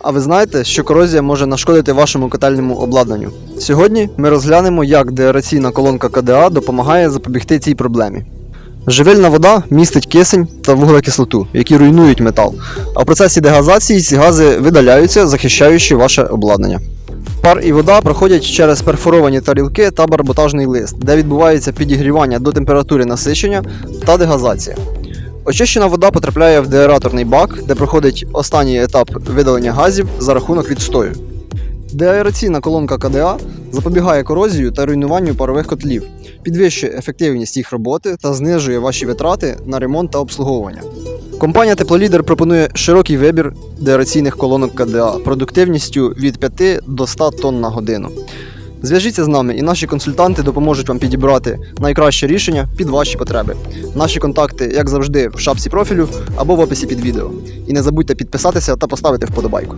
А ви знаєте, що корозія може нашкодити вашому котельному обладнанню? Сьогодні ми розглянемо, як деаераційна колонка КДА допомагає запобігти цій проблемі. Живильна вода містить кисень та вуглекислоту, які руйнують метал. А в процесі дегазації ці гази видаляються, захищаючи ваше обладнання. Пар і вода проходять через перфоровані тарілки та барботажний лист, де відбувається підігрівання до температури насичення та дегазація. Очищена вода потрапляє в деаераторний бак, де проходить останній етап видалення газів за рахунок відстою. Деаераційна колонка КДА запобігає корозію та руйнуванню парових котлів, підвищує ефективність їх роботи та знижує ваші витрати на ремонт та обслуговування. Компанія Теплолідер пропонує широкий вибір деараційних колонок КДА продуктивністю від 5 до 100 тонн на годину. Зв'яжіться з нами, і наші консультанти допоможуть вам підібрати найкраще рішення під ваші потреби. Наші контакти, як завжди, в шапці профілю або в описі під відео. І не забудьте підписатися та поставити вподобайку.